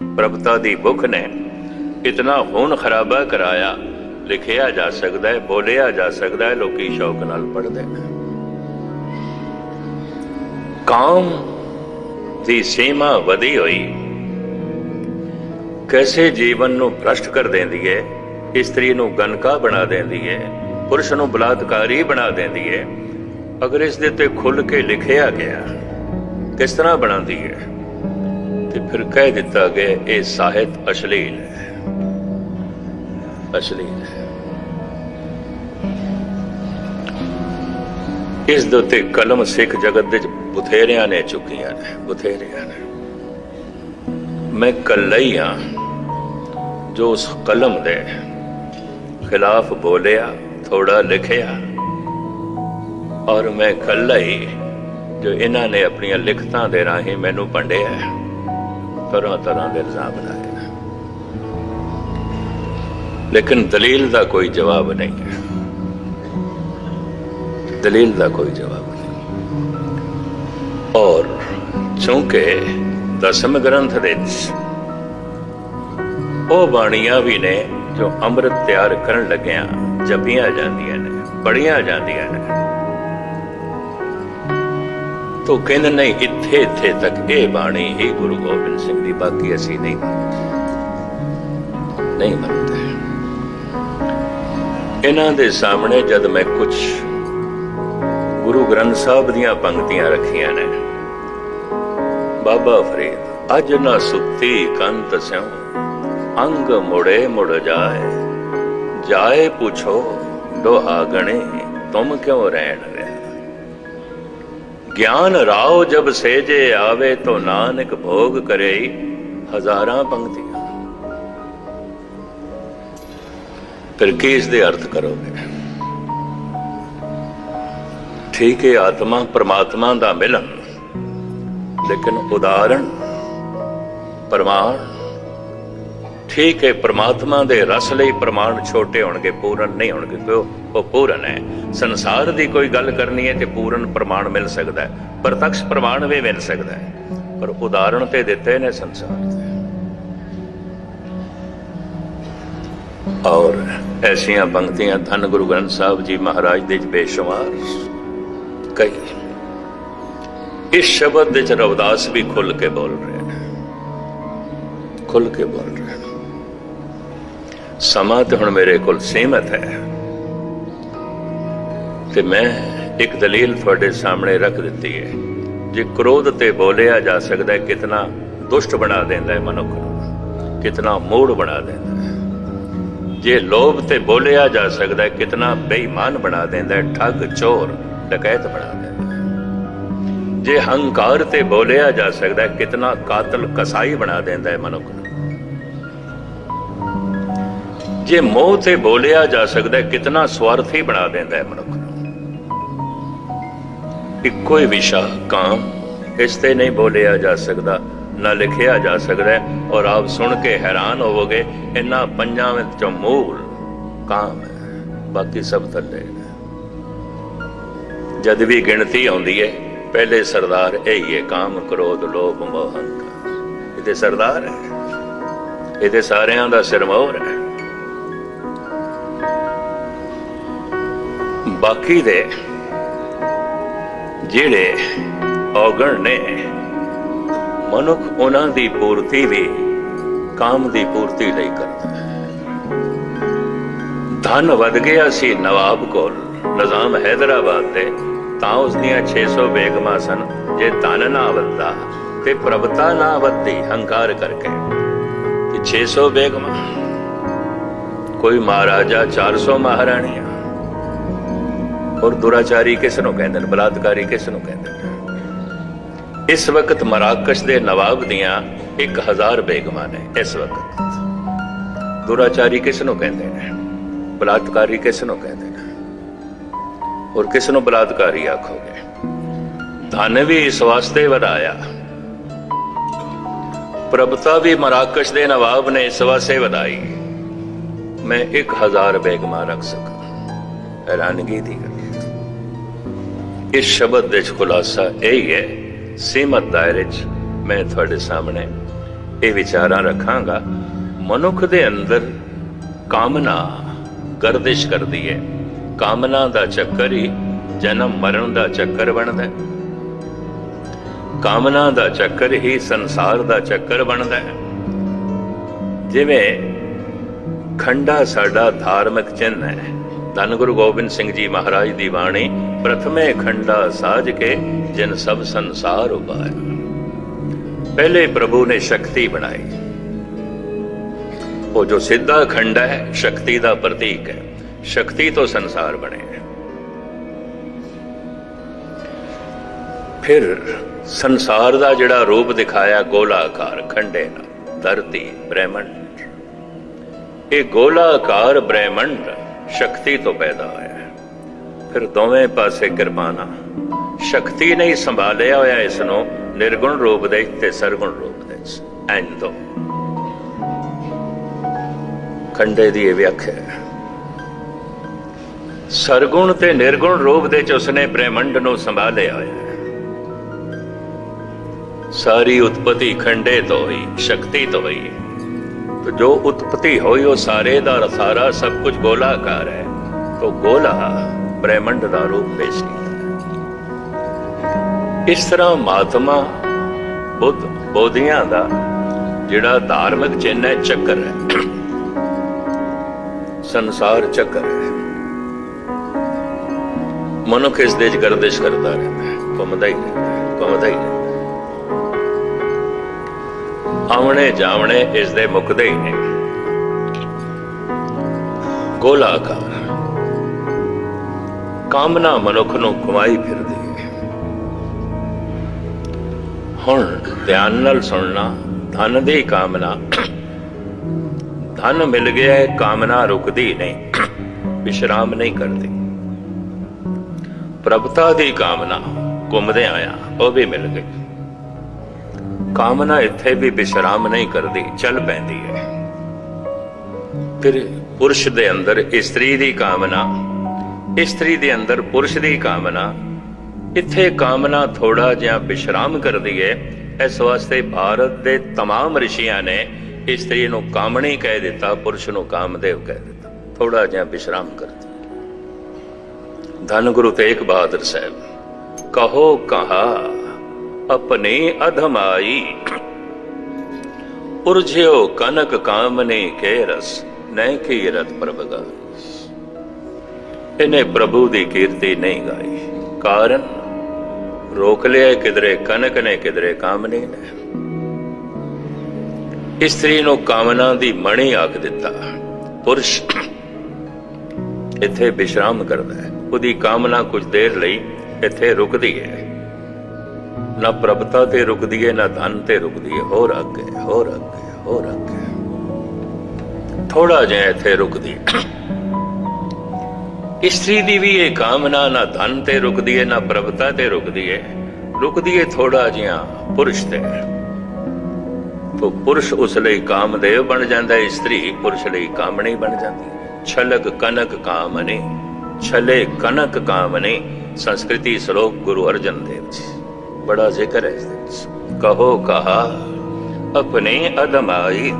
ਪ੍ਰਭਤਾ ਦੀ ਭੁੱਖ ਨੇ ਇਤਨਾ ਖੂਨ ਖਰਾਬਾ ਕਰਾਇਆ, ਲਿਖਿਆ ਜਾ ਸਕਦਾ ਹੈ, ਬੋਲਿਆ ਜਾ ਸਕਦਾ ਹੈ, ਲੋਕੀ ਸ਼ੌਕ ਨਾਲ ਪੜ੍ਹਦੇ ਨੇ। ਕਾਮ ਦੀ ਸੀਮਾ ਵਧੀ ਹੋਈ, ਕੈਸੇ ਜੀਵਨ ਨੂੰ ਭ੍ਰਸ਼ਟ ਕਰ ਦਿੰਦੀ ਹੈ, ਇਸਤਰੀ ਨੂੰ ਗਨਕਾ ਬਣਾ ਦਿੰਦੀ ਹੈ, ਪੁਰਸ਼ ਨੂੰ ਬਲਾਤਕਾਰੀ ਬਣਾ ਦਿੰਦੀ ਹੈ, ਅਗਰ ਇਸ ਦੇ ਉੱਤੇ ਖੁੱਲ ਕੇ ਲਿਖਿਆ ਗਿਆ, ਕਿਸ ਤਰ੍ਹਾਂ ਬਣਾਉਂਦੀ ਹੈ? ਤੇ ਫਿਰ ਕਹਿ ਦਿੱਤਾ ਗਿਆ ਇਹ ਸਾਹਿਤ ਅਸ਼ਲੀਲ ਹੈ। ਅਸ਼ਲੀਲ ਹੈ। ਇਸ ਦੇ ਉੱਤੇ ਕਲਮ ਸਿੱਖ ਜਗਤ ਦੇ ਬਥੇਰਿਆਂ ਨੇ ਚੁੱਕੀਆਂ ਨੇ, ਬਥੇਰਿਆਂ ਨੇ। ਮੈਂ ਕੱਲਾ ਹੀ ਹਾਂ ਜੋ ਉਸ ਕਲਮ ਦੇ ਖਿਲਾਫ ਬੋਲਿਆ ਥੋੜਾ ਲਿਖਿਆ ਔਰ ਮੈਂ ਕੱਲਾ ਹੀ ਜੋ ਇਹਨਾਂ ਨੇ ਆਪਣੀਆਂ ਲਿਖਤਾਂ ਦੇ ਰਾਹੀਂ ਮੈਨੂੰ ਭੰਡਿਆ ਤਰ੍ਹਾਂ ਤਰ੍ਹਾਂ ਦੇ ਇਲਜ਼ਾਮ ਲਾਏ ਲੇਕਿਨ ਦਲੀਲ ਦਾ ਕੋਈ ਜਵਾਬ ਨਹੀਂ ਹੈ। ਦਲੀਲ ਦਾ ਕੋਈ ਜਵਾਬ ਨਹੀਂ। ਔਰ ਚੂੰਕਿ ਦਸਮ ਗ੍ਰੰਥ ਦੇ ਉਹ ਬਾਣੀਆਂ ਵੀ ਨੇ ਜੋ ਅੰਮ੍ਰਿਤ ਤਿਆਰ ਕਰਨ ਲੱਗਿਆਂ ਜਪੀਆਂ ਜਾਂਦੀਆਂ ਨੇ ਪੜੀਆਂ ਜਾਂਦੀਆਂ ਨੇ। ਤੋ ਕਹਿੰਦੇ ਨਹੀਂ, ਇੱਥੇ ਇੱਥੇ ਤੱਕ। ਇਹ ਬਾਣੀ ਹੀ ਗੁਰੂ ਗੋਬਿੰਦ ਸਿੰਘ ਦੀ ਬਾਕੀ ਅਸੀਂ ਨਹੀਂ ਮੰਨਦੇ। ਨਹੀਂ ਮੰਨਦੇ। ਇਹਨਾਂ ਦੇ ਸਾਹਮਣੇ ਜਦ ਮੈਂ ਕੁਝ ਗੁਰੂ ਗ੍ਰੰਥ ਸਾਹਿਬ ਦੀਆਂ ਪੰਕਤੀਆਂ ਰੱਖੀਆਂ ਨੇ, ਬਾਬਾ ਫਰੀਦ, ਅਜ ਨਾ ਸੁੱਤੀ ਕੰਤ ਸਿਉ, ਅੰਗ ਮੁੜੇ ਮੁੜ ਜਾਏ। ਜਾਏ ਪੁੱਛੋ ਦੁਹਾਗਣੇ ਤੁਮ ਕਿਉ ਰਹਿਣ ਗਿਆਨ ਰਾਓ ਜਬ ਸੇਜੇ ਆਵੇ ਤੋ ਨਾਨਕ ਭੋਗ ਕਰੇ ਹਜ਼ਾਰਾਂ ਪੰਕਤੀਆਂ। ਫਿਰ ਕੀ ਇਸ ਦੇ ਅਰਥ ਕਰੋਗੇ? ਠੀਕ ਹੈ ਆਤਮਾ, ਪ੍ਰਮਾਤਮਾ ਦਾ ਮਿਲਨ। ਲੇਕਿਨ ਉਦਾਹਰਣ, ਪ੍ਰਮਾਣ। ਠੀਕ ਹੈ ਪ੍ਰਮਾਤਮਾ ਦੇ ਰਸ ਲਈ ਪ੍ਰਮਾਣ ਛੋਟੇ ਹੋਣਗੇ, ਪੂਰਨ ਨਹੀਂ ਹੋਣਗੇ, ਕਿਉਂ? ਉਹ ਪੂਰਨ ਹੈ। ਸੰਸਾਰ ਦੀ ਕੋਈ ਗੱਲ ਕਰਨੀ ਹੈ ਤੇ ਪੂਰਨ ਪ੍ਰਮਾਣ ਮਿਲ ਸਕਦਾ ਹੈ। ਪ੍ਰਤੱਖ ਪ੍ਰਮਾਣ ਵੀ ਮਿਲ ਸਕਦਾ ਹੈ। ਪਰ ਉਦਾਹਰਣ ਤੇ ਦਿੱਤੇ ਨੇ ਸੰਸਾਰ ਦੇ। ਔਰ ਐਸੀਆਂ ਪੰਕਤੀਆਂ ਧੰਨ ਗੁਰੂ ਗ੍ਰੰਥ ਸਾਹਿਬ ਜੀ ਮਹਾਰਾਜ ਦੇ ਬੇਸ਼ੁਮਾਰ ਕਈ। ਇਸ ਸ਼ਬਦ ਦੇ ਰਵਦਾਸ ਵੀ ਖੁੱਲ ਕੇ ਬੋਲ ਰਹੇ ਨੇ ਖੁੱਲ ਕੇ ਬੋਲ ਰਹੇ ਨੇ ਸਮਾਂ ਤੇ ਹੁਣ ਮੇਰੇ ਕੋਲ ਸੀਮਤ ਹੈ। ਤੇ ਮੈਂ ਇੱਕ ਦਲੀਲ ਤੁਹਾਡੇ ਸਾਹਮਣੇ ਰੱਖ ਦਿੱਤੀ ਹੈ। ਜੇ ਕ੍ਰੋਧ ਤੇ ਬੋਲਿਆ ਜਾ ਸਕਦਾ ਹੈ, ਕਿਤਨਾ ਦੁਸ਼ਟ ਬਣਾ ਦਿੰਦਾ ਹੈ ਮਨੁੱਖ ਨੂੰ, ਕਿਤਨਾ ਮੂੜ ਬਣਾ ਦਿੰਦਾ ਹੈ। ਜੇ ਲੋਭ ਤੇ ਬੋਲਿਆ ਜਾ ਸਕਦਾ ਹੈ, ਕਿਤਨਾ ਬੇਈਮਾਨ ਬਣਾ ਦਿੰਦਾ ਹੈ, ਠੱਗ, ਚੋਰ, ਡਕੈਤ ਬਣਾ ਦਿੰਦਾ ਹੈ। ਜੇ ਹੰਕਾਰ ਤੇ ਬੋਲਿਆ ਜਾ ਸਕਦਾ ਹੈ, ਕਿਤਨਾ ਕਾਤਲ, ਕਸਾਈ ਬਣਾ ਦਿੰਦਾ ਹੈ ਮਨੁੱਖ ਨੂੰ। ਜੇ ਮੋਹ ਤੇ ਬੋਲਿਆ ਜਾ ਸਕਦਾ ਹੈ, ਕਿਤਨਾ ਸਵਾਰਥੀ ਬਣਾ ਦਿੰਦਾ ਹੈ ਮਨੁੱਖ ਨੂੰ। ਇੱਕੋ ਹੀ ਵਿਸ਼ਾ ਕਾਮ, ਇਸ ਤੇ ਨਹੀਂ ਬੋਲਿਆ ਜਾ ਸਕਦਾ, ਨਾ ਲਿਖਿਆ ਜਾ ਸਕਦਾ ਔਰ ਆਪ ਸੁਣ ਕੇ ਹੈਰਾਨ ਹੋਵੋਗੇ ਇਹਨਾਂ ਪੰਜਾਂ ਵਿੱਚੋਂ ਮੂਲ ਕਾਮ ਹੈ, ਬਾਕੀ ਸਭ ਥੱਲੇ ਜਦ ਵੀ ਗਿਣਤੀ ਆਉਂਦੀ ਹੈ ਪਹਿਲੇ ਸਰਦਾਰ ਇਹੀ ਹੈ ਕਾਮ, ਕ੍ਰੋਧ, ਲੋਭ, ਮੋਹ ਹੰਕਾਰ ਇਹਦੇ ਸਰਦਾਰ ਹੈ ਇਹਦੇ ਸਾਰਿਆਂ ਦਾ ਸਿਰਮੌਰ ਹੈ। ਬਾਕੀ ਦੇ ਜਿਹੜੇ ਔਗਣ ਨੇ, ਮਨੁੱਖ ਉਹਨਾਂ ਦੀ ਪੂਰਤੀ ਵੀ ਕਾਮ ਦੀ ਪੂਰਤੀ ਲਈ ਕਰਦਾ ਹੈ। ਧਨ ਵਧ ਗਿਆ ਸੀ ਨਵਾਬ ਕੋਲ। ਨਿਜ਼ਾਮ ਹੈਦਰਾਬਾਦ ਦੇ, ਤਾਂ ਉਸ ਦੀਆਂ 600 ਬੇਗਮਾਂ ਸਨ, ਜੇ ਧਨ ਨਾ ਵਧਦਾ ਤੇ ਪ੍ਰਭਤਾ ਨਾ ਵਧਦੀ, ਹੰਕਾਰ ਕਰਕੇ। ਤੇ 600 ਬੇਗਮਾਂ। ਕੋਈ ਮਹਾਰਾਜਾ 400 ਮਹਾਰਾਣੀਆਂ ਔਰ ਦੁਰਾਚਾਰੀ ਕਿਸ ਨੂੰ ਕਹਿੰਦੇ ਨੇ, ਬਲਾਤਕਾਰੀ ਕਿਸ ਨੂੰ ਕਹਿੰਦੇ ਨੇ? ਇਸ ਵਕਤ ਮਰਾਕਸ਼ ਦੇ ਨਵਾਬ ਦੀਆਂ 1000 ਬੇਗਮਾਂ ਨੇ, ਇਸ ਵਕਤ। ਦੁਰਾਚਾਰੀ ਕਿਸ ਨੂੰ ਕਹਿੰਦੇ ਨੇ? ਬਲਾਤਕਾਰੀ ਕਿਸ ਨੂੰ ਕਹਿੰਦੇ ਨੇ? ਔਰ ਕਿਸ ਨੂੰ ਬਲਾਤਕਾਰੀ ਆਖੋਗੇ? ਧਨ ਵੀ ਇਸ ਵਾਸਤੇ ਵਧਾਇਆ। ਪ੍ਰਭਤਾ ਵੀ ਮਰਾਕਸ਼ ਦੇ ਨਵਾਬ ਨੇ ਇਸ ਵਾਸਤੇ ਵਧਾਈ। ਮੈਂ 1000 ਬੇਗਮਾਂ ਰੱਖ ਸਕਾਂ ਹੈਰਾਨਗੀ ਦੀ ਗੱਲ। ਇਸ ਸ਼ਬਦ ਦੇ ਵਿੱਚ ਖੁਲਾਸਾ ਇਹ ਹੀ ਹੈ ਸੀਮਤ ਦਾਇਰੇ 'ਚ ਮੈਂ ਤੁਹਾਡੇ ਸਾਹਮਣੇ ਇਹ ਵਿਚਾਰਾਂ ਰੱਖਾਂਗਾ। ਮਨੁੱਖ ਦੇ ਅੰਦਰ ਕਾਮਨਾ ਗਰਦਿਸ਼ ਕਰਦੀ ਹੈ। ਕਾਮਨਾ ਦਾ ਚੱਕਰ ਹੀ ਜਨਮ ਮਰਨ ਦਾ ਚੱਕਰ ਬਣਦਾ ਹੈ। ਕਾਮਨਾ ਦਾ ਚੱਕਰ ਹੀ ਸੰਸਾਰ ਦਾ ਚੱਕਰ ਬਣਦਾ ਹੈ। ਜਿਵੇਂ ਖੰਡਾ ਸਾਡਾ ਧਾਰਮਿਕ ਚਿੰਨ੍ਹ ਹੈ ਧੰਨ ਗੁਰੂ ਗੋਬਿੰਦ ਸਿੰਘ ਜੀ ਮਹਾਰਾਜ ਦੀ ਬਾਣੀ ਪ੍ਰਥਮੇ ਖੰਡਾ ਸਾਜ ਕੇ ਜਿਨ ਸਭ ਸੰਸਾਰ ਉਪਾਇਆ ਪਹਿਲੇ ਪ੍ਰਭੂ ਨੇ ਸ਼ਕਤੀ ਬਣਾਈ। ਉਹ ਜੋ ਸਿੱਧਾ ਖੰਡ ਹੈ, ਸ਼ਕਤੀ ਦਾ ਪ੍ਰਤੀਕ ਹੈ। ਸ਼ਕਤੀ ਤੋਂ ਸੰਸਾਰ ਬਣੇ ਫਿਰ ਸੰਸਾਰ ਦਾ ਜਿਹੜਾ ਰੂਪ ਦਿਖਾਇਆ ਗੋਲਾਕਾਰ ਖੰਡੇ ਨਾਲ, ਧਰਤੀ ਬ੍ਰਹਿਮੰਡ। ਇਹ ਗੋਲਾਕਾਰ ਬ੍ਰਹਿਮੰਡ ਸ਼ਕਤੀ ਤੋਂ ਪੈਦਾ ਹੋਇਆ ਫਿਰ ਦੋਵੇਂ ਪਾਸੇ ਕਿਰਪਾਨਾ। ਸ਼ਕਤੀ ਨੇ ਸੰਭਾਲਿਆ ਹੋਇਆ ਇਸ ਨੂੰ ਨਿਰਗੁਣ ਰੂਪ ਦੇ ਤੇ ਸਰਗੁਣ ਰੂਪ ਦੇ। ਐਂ ਖੰਡੇ ਦੀ ਇਹ ਵਿਆਖਿਆ ਸਰਗੁਣ ਤੇ ਨਿਰਗੁਣ ਰੂਪ ਦੇ ਚ ਉਸਨੇ ਬ੍ਰਹਿਮੰਡ ਨੂੰ ਸੰਭਾਲਿਆ ਹੋਇਆ ਸਾਰੀ ਉਤਪਤੀ ਖੰਡੇ ਤੋਂ ਹੋਈ, ਸ਼ਕਤੀ ਤੋਂ ਹੋਈ तो जो उत्पत्ति हुई वो सारे ਦਾ ਸਾਰਾ ਸਭ ਕੁਝ ਗੋਲਾਕਾਰ ਹੈ तो ਗੋਲਾ ਬ੍ਰਹਿਮੰਡ ਦਾ ਰੂਪ ਪੇਸ਼ ਕੀਤਾ ਹੈ। ਇਸ ਤਰ੍ਹਾਂ ਮਹਾਤਮਾ ਬੁੱਧ ਬੋਧੀਆਂ ਦਾ ਜਿਹੜਾ ਧਾਰਮਿਕ ਚਿੰਨ੍ਹ ਹੈ ਚੱਕਰ ਹੈ ਸੰਸਾਰ ਚੱਕਰ ਹੈ ਮਨੁੱਖ ਇਸ ਦੇ ਚ ਗਰਦਿਸ਼ ਕਰਦਾ ਰਹਿੰਦਾ ਹੈ ਘੁੰਮਦਾ ਹੀ ਰਹਿੰਦਾ ਹੈ ਘੁੰਮਦਾ ਹੀ ਰਹਿੰਦਾ ਹੈ ਆਵਣੇ ਜਾਵਣੇ ਇਸ ਦੇ ਮੁਕਦੇ ਹੀ ਨੇ। ਗੋਲਾਕਾਰ। ਕਾਮਨਾ ਮਨੁੱਖ ਨੂੰ ਘੁਮਾਈ ਫਿਰਦੀ ਹੈ ਹੁਣ ਧਿਆਨ ਨਾਲ ਸੁਣਨਾ, ਧਨ ਦੀ ਕਾਮਨਾ। ਧਨ ਮਿਲ ਗਿਆ ਹੈ ਕਾਮਨਾ ਰੁਕਦੀ ਨਹੀਂ। ਵਿਸ਼ਰਾਮ ਨਹੀਂ ਕਰਦੀ। ਪ੍ਰਭਤਾ ਦੀ ਕਾਮਨਾ ਘੁੰਮਦੇ ਆਇਆ, ਉਹ ਵੀ ਮਿਲ ਗਈ। ਕਾਮਨਾ ਇੱਥੇ ਵੀ ਬਿਸ਼ਰਾਮ ਨਹੀਂ ਕਰਦੀ, ਚੱਲ ਪੈਂਦੀ ਹੈ। ਫਿਰ ਪੁਰਸ਼ ਦੇ ਅੰਦਰ ਇਸਤਰੀ ਦੀ ਕਾਮਨਾ ਇਸਤਰੀ ਦੇ ਅੰਦਰ ਪੁਰਸ਼ ਦੀ ਕਾਮਨਾ, ਇੱਥੇ ਕਾਮਨਾ ਥੋੜਾ ਜਿਹਾ ਬਿਸ਼ਰਾਮ ਕਰਦੀ ਹੈ। ਇਸ ਵਾਸਤੇ ਭਾਰਤ ਦੇ तमाम ਰਿਸ਼ੀਆਂ ਨੇ ਇਸਤਰੀ ਨੂੰ ਕਾਮਣੀ ਕਹਿ ਦਿੱਤਾ, ਪੁਰਸ਼ ਨੂੰ ਕਾਮਦੇਵ ਕਹਿ ਦਿੱਤਾ। ਥੋੜਾ ਜਿਹਾ ਬਿਸ਼ਰਾਮ ਕਰਦੀ ਧੰਨ ਗੁਰੂ ਤੇਗ ਬਹਾਦਰ ਸਾਹਿਬ, ਕਹੋ ਕਹਾ अपने अधमाई उर्झ्यो कनक कामने के रस न कीरत प्रभगा ਇਹਨੇ ਪ੍ਰਭੂ ਦੀ ਕੀਰਤੀ ਨਹੀਂ ਗਾਈ ਕਾਰਨ ਰੋਕ ਲਿਆ ਕਿਧਰੇ ਕਨਕ ਨੇ ਕਿਧਰੇ ਕਾਮਨੇ ਨੇ ਇਸਤਰੀ ਨੂੰ ਕਾਮਨਾ ਦੀ ਮਣੀ ਆਖ ਦਿੱਤਾ ਪੁਰਸ਼ ਇੱਥੇ ਵਿਸ਼ਰਾਮ ਕਰਦਾ ਹੈ ਉਹਦੀ ਕਾਮਨਾ ਕੁਝ ਦੇਰ ਲਈ ਇੱਥੇ ਰੁਕਦੀ ਹੈ ਨਾ ਪ੍ਰਭਤਾ ਤੇ ਰੁਕਦੀ ਹੈ ਨਾ ਧਨ ਤੇ ਰੁਕਦੀ ਹੈ ਹੋਰ ਅੱਗੇ ਹੋਰ ਅੱਗੇ ਹੋਰ ਅੱਗੇ। ਥੋੜਾ ਜਿਹਾ ਇੱਥੇ ਰੁਕਦੀ। ਇਸਤਰੀ ਦੀ ਵੀ ਇਹ ਕਾਮਨਾ ਨਾ ਧਨ ਤੇ ਰੁਕਦੀ ਹੈ ਨਾ ਪ੍ਰਭਤਾ ਤੇ ਰੁਕਦੀ ਹੈ ਰੁਕਦੀ ਹੈ ਥੋੜਾ ਜਿਹਾ ਪੁਰਸ਼ ਤੇ। ਤੋ ਪੁਰਸ਼ ਉਸ ਲਈ ਕਾਮਦੇਵ ਬਣ ਜਾਂਦਾ ਹੈ ਇਸਤਰੀ ਪੁਰਸ਼ ਲਈ ਕਾਮਣੀ ਬਣ ਜਾਂਦੀ ਹੈ ਛਲਕ ਕਨਕ ਕਾਮਨੇ, ਛਲੇ ਕਨਕ ਕਾਮਨੇ, ਸੰਸਕ੍ਰਿਤੀ ਸ਼ਲੋਕ ਗੁਰੂ ਅਰਜਨ ਦੇਵ ਜੀ। ਬੜਾ ਜ਼ਿਕਰ ਹੈ। ਇਸ ਦੇ ਵਿੱਚ ਕਹੋ ਕਹਾ ਆਪਣੇ ਅਦਮਾਈ